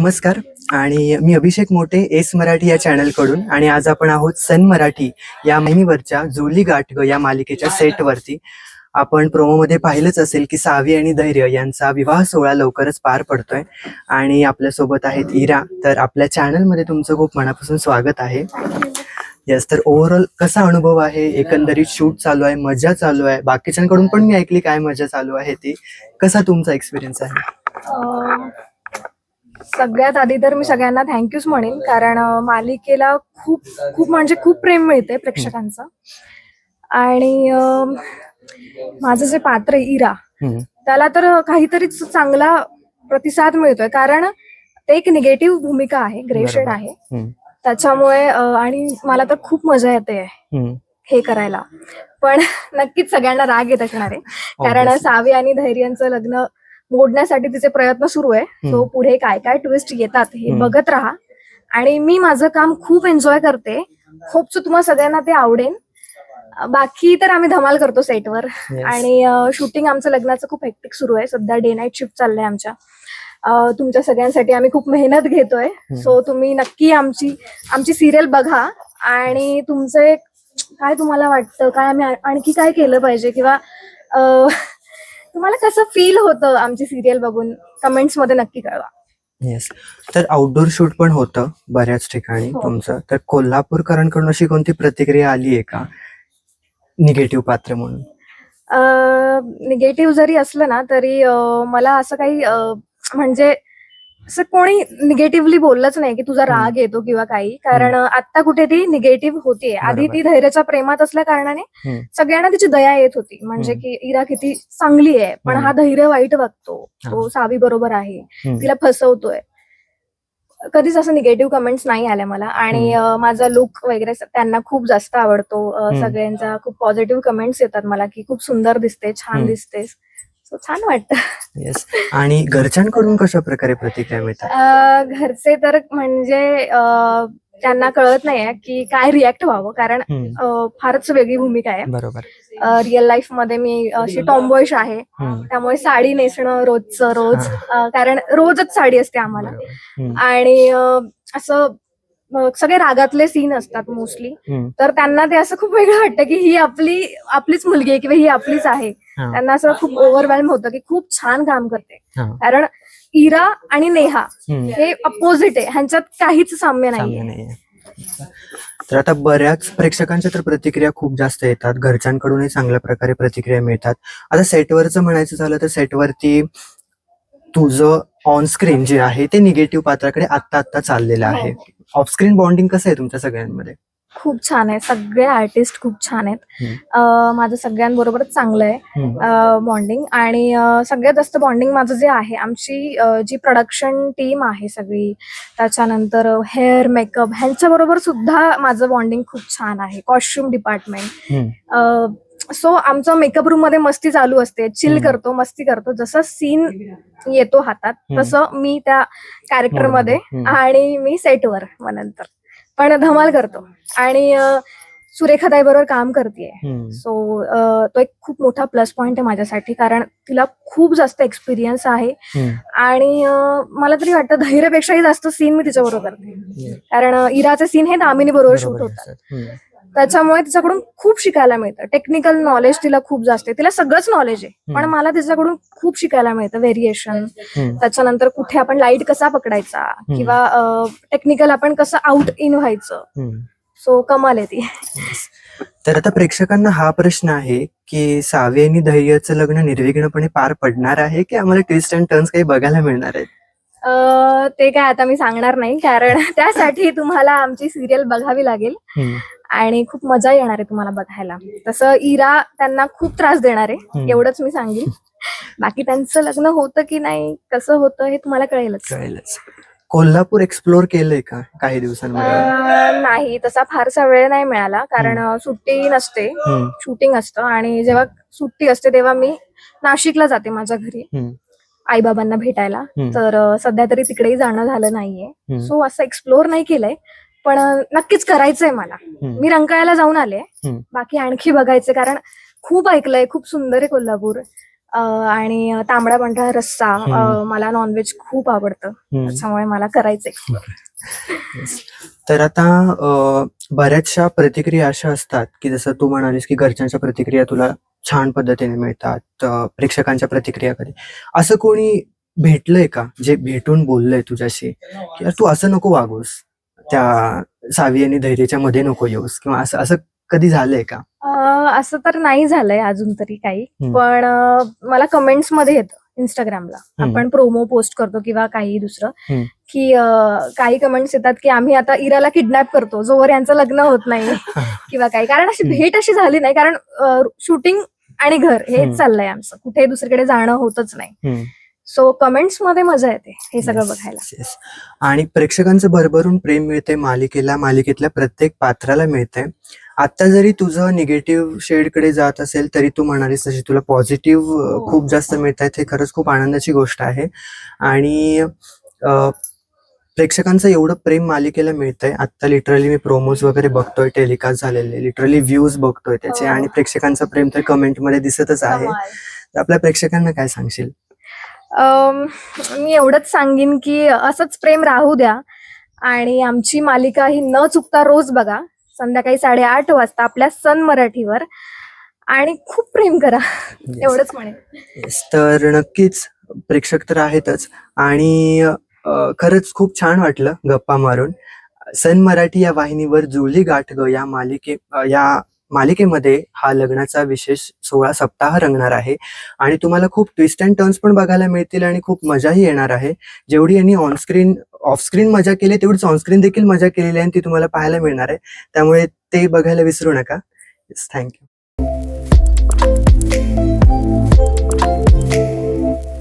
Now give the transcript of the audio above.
नमस्कार. आणि मी अभिषेक मोठे एस मराठी या चॅनलकडून. आणि आज आपण आहोत सन मराठी या महिनीवरच्या जुली गाठग या मालिकेच्या सेटवरती. आपण प्रोमोमध्ये पाहिलंच असेल की सावी आणि धैर्य यांचा विवाह सोहळा लवकरच पार पडतोय. आणि आपल्यासोबत आहेत इरा. तर आपल्या चॅनलमध्ये तुमचं खूप मनापासून स्वागत आहे. येस तर ओव्हरऑल कसा अनुभव आहे? एकंदरीत शूट चालू आहे मजा चालू आहे. बाकीच्यांकडून पण मी ऐकली काय मजा चालू आहे ती. कसा तुमचा एक्सपिरियन्स आहे? सगळ्यात आधी तर मी सगळ्यांना थँक्यूच म्हणेन कारण मालिकेला खूप खूप म्हणजे खूप प्रेम मिळते प्रेक्षकांचं आणि माझं जे पात्र आहे, इरा. त्याला तर काहीतरीच चांगला प्रतिसाद मिळतोय कारण ते एक निगेटिव्ह भूमिका आहे ग्रे शेड बरोबर. आहे. त्याच्यामुळे आणि मला तर खूप मजा येते. हे करायला पण नक्कीच सगळ्यांना राग येत असणार आहे कारण. सावी आणि धैर्यांचं लग्न मोडण्यासाठी तिचे प्रयत्न सुरू आहे. सो पुढे काय काय ट्विस्ट येतात हे. बघत राहा. आणि मी माझं काम खूप एन्जॉय करते. होप सो तुम्हाला सगळ्यांना ते आवडेल बाकी तर आम्ही धमाल करतो सेटवर. आणि शूटिंग आमचं लग्नाचं खूप हेक्टिक सुरू आहे. सध्या डे नाईट शिफ्ट चाललंय आमच्या. तुमच्या सगळ्यांसाठी आम्ही खूप मेहनत घेतोय. सो तुम्ही नक्की आमची आमची सिरियल बघा. आणि तुमचे काय तुम्हाला वाटतं? काय आम्ही आणखी काय केलं पाहिजे? किंवा तुम्हाला कसं फील होतं आमची सिरियल बघून? कमेंट्समध्ये नक्की कळवा. येस तर आउटडोर शूट पण होतं बऱ्याच ठिकाणी हो. तुमचं. तर कोल्हापूरकरांकडून अशी कोणती प्रतिक्रिया आली आहे का? निगेटिव्ह पात्र म्हणून. निगेटिव्ह जरी असलं ना तरी अं, मला असं काही अं, म्हणजे असं कोणी निगेटिव्हली बोललंच नाही की तुझा राग येतो किंवा काही कारण आता कुठे ती निगेटिव्ह होतीये आधी ती धैर्याच्या प्रेमात असल्या कारणाने. सगळ्यांना तिची दया येत होती म्हणजे. की इरा किती चांगली आहे पण. हा धैर्य वाईट वागतो तो. सावी बरोबर आहे. तिला फसवतोय कधीच असं निगेटिव्ह कमेंट्स नाही आल्या मला आणि माझा लुक वगैरे त्यांना खूप जास्त आवडतो. सगळ्यांचा खूप पॉझिटिव्ह कमेंट्स येतात मला की खूप सुंदर दिसते छान हम्म. सो छान वाटतं. येस आणि घरच्यांकडून कशा प्रकारे प्रतिक्रिया मिळतात? घरचे तर म्हणजे अं, त्यांना कळत नाहीये की काय रिॲक्ट व्हावं. कारण हम्म. अं, फारच वेगळी भूमिका आहे. बरोबर. रिअल लाईफमध्ये मी अशी टॉम्बॉयश आहे. हम्म. त्यामुळे साडी नेसणं रोजचं रोज अं, कारण रोजच साडी असते आम्हाला. बरोबर. हम्म. आणि अं, असं सगळे रागातले सीन असतात मोस्टली. तर त्यांना ते असं खूप वेगळं वाटतं की ही आपली आपलीच मुलगी आहे किंवा ही आपलीच आहे. त्यांना असं खूप ओव्हरवेल्म होतं की खूप छान काम करते. कारण इरा आणि नेहा. हे अपोजिट आहे ह्यांच्यात काहीच साम्य नाहीये तर आता बऱ्याच प्रेक्षकांच्या तर प्रतिक्रिया खूप जास्त येतात घरच्यांकडूनही चांगल्या प्रकारे प्रतिक्रिया मिळतात आता सेटवरचं म्हणायचं झालं तर सेटवरती तुझं ऑन स्क्रीन जे आहे ते निगेटिव्ह पात्राकडे आत्ता आत्ता चाललेलं आहे. ऑफ स्क्रीन बॉन्डिंग कसं आहे तुमच्या सगळ्यांमध्ये? खूप छान आहे. सगळे आर्टिस्ट खूप छान आहेत. अं, माझं सगळ्यांबरोबरच चांगलं आहे. हम्म. बॉन्डिंग आणि अं, सगळ्यात जास्त बॉन्डिंग माझं जे आहे आमची अं, जी प्रोडक्शन टीम आहे सगळी त्याच्यानंतर हेअर मेकअप ह्यांच्याबरोबर सुद्धा माझं बॉन्डिंग खूप छान आहे. Costume department. सो आमचं मेकअप रूममध्ये मस्ती चालू असते चिल. करतो मस्ती करतो जसं सीन येतो हातात. तसं मी त्या कॅरेक्टरमध्ये. आणि मी सेटवर मग नंतर पण धमाल करतो आणि अं, सुरेखाताई बरोबर काम करते. सो तो एक खूप मोठा प्लस पॉइंट आहे माझ्यासाठी कारण तिला खूप जास्त एक्सपिरियन्स आहे. आणि मला तरी वाटतं धैर्यपेक्षाही जास्त सीन मी तिच्याबरोबर करते. कारण इराचे सीन हे दामिनी बरोबर शूट होतात. त्याच्यामुळे तिच्याकडून खूप शिकायला मिळतं. टेक्निकल नॉलेज तिला खूप जास्त आहे. तिला सगळंच नॉलेज आहे. पण. मला तिच्याकडून खूप शिकायला मिळतं. व्हेरिएशन. त्याच्यानंतर कुठे आपण लाइट कसा पकडायचा? किंवा टेक्निकल आपण कसं आउट इन व्हायचं. सो कमाल आहे ती. तर आता प्रेक्षकांना हा प्रश्न आहे की सावी आणि धैर्याचं लग्न निर्विघ्नपणे पार पडणार आहे की आम्हाला ट्विस्ट अँड टर्न्स काही बघायला मिळणार आहेत? ते काय आता मी सांगणार नाही कारण त्यासाठी तुम्हाला आमची सिरियल बघावी लागेल. आणि खूप मजा येणार आहे तुम्हाला बघायला. तसं इरा त्यांना खूप त्रास देणार आहे. एवढंच मी सांगेन. बाकी त्यांचं लग्न होतं की नाही कसं होतं हे तुम्हाला कळेलच. कळेलच. कोल्हापूर एक्सप्लोर केलंय का काही दिवसांमध्ये? नाही तसा फारसा वेळ नाही मिळाला कारण सुट्टी नसते. शूटिंग असतं आणि जेव्हा सुट्टी असते तेव्हा मी नाशिकला जाते माझ्या घरी. हम्म. आई बाबांना भेटायला. तर सध्या तरी तिकडेही जाणं झालं नाहीये. सो असं एक्सप्लोर नाही केलंय पण नक्कीच करायचंय मला. मी रंकाळ्याला जाऊन आले. बाकी आणखी बघायचे कारण खूप ऐकलंय खूप सुंदर आहे कोल्हापूर आणि तांबडा पांढरा रस्सा मला नॉनव्हेज खूप आवडतं. त्याच्यामुळे मला करायचंय. तर आता बऱ्याचशा प्रतिक्रिया अशा असतात की जसं तू म्हणालीस की घरच्यांच्या प्रतिक्रिया तुला छान पद्धतीने मिळतात प्रेक्षकांच्या प्रतिक्रिया कधी. असं कोणी भेटलंय का? जे भेटून बोललंय तुझ्याशी? की यार तू असं नको वागूस त्या सावी आणि धैर्याच्या मध्ये नको येऊस किंवा असं असं कधी झालंय का? असं तर नाही झालंय अजून तरी काही. पण मला कमेंट्समध्ये येतं. इंस्टाग्रामला. आपण प्रोमो पोस्ट करतो किंवा काही दुसरं. की काही कमेंट्स येतात की आम्ही आता इराला किडनॅप करतो जोवर यांचं लग्न होत नाही किंवा काही कारण अशी. भेट अशी झाली नाही कारण शूटिंग आणि घर. हेच चाललंय आमचं कुठे दुसरीकडे जाणं होतच नाही. सो कमेंट्समध्ये मजा येते हे सगळं बघायला. आणि प्रेक्षकांचं भरभरून प्रेम मिळते मालिकेला मालिकेतल्या प्रत्येक पात्राला मिळते आता जरी तुझं निगेटिव्ह शेडकडे जात असेल तरी तू म्हणालीस तशी तुला पॉझिटिव्ह हो. खूप जास्त मिळत आहेत हे खरंच खूप आनंदाची गोष्ट आहे आणि प्रेक्षकांचं एवढं प्रेम मालिकेला मिळतंय आता लिटरली मी प्रोमोज वगैरे बघतोय टेलिकास्ट झालेले लिटरली व्ह्यूज बघतोय त्याचे हो. आणि प्रेक्षकांचं प्रेम तर कमेंटमध्ये दिसतच आहे. तर आपल्या प्रेक्षकांना काय सांगशील मी एवढंच सांगेन की असंच प्रेम राहू द्या आणि आमची मालिका ही न चुकता रोज बघा संध्याकाळी साडेआठ वाजता आपल्या सन मराठीवर. आणि खूप प्रेम करा. एवढंच म्हणेन Yes, तर नक्कीच प्रेक्षक तर आहेतच. आणि खरंच खूप छान वाटलं गप्पा मारून. सन मराठी या वाहिनीवर जुळली गाठ ग. या मालिके या मालिकेमध्ये हा लग्नाचा विशेष सोळा सप्ताह रंगणार आहे. आणि तुम्हाला खूप ट्विस्ट अँड टर्न्स पण बघायला मिळतील आणि खूप मजाही येणार आहे. जेवढी यांनी ऑनस्क्रीन ऑफस्क्रीन मजा केली तेवढीच ऑनस्क्रीन देखील मजा केलेली आहे आणि ती तुम्हाला पाहायला मिळणार आहे. त्यामुळे ते बघायला विसरू नका. थँक्यू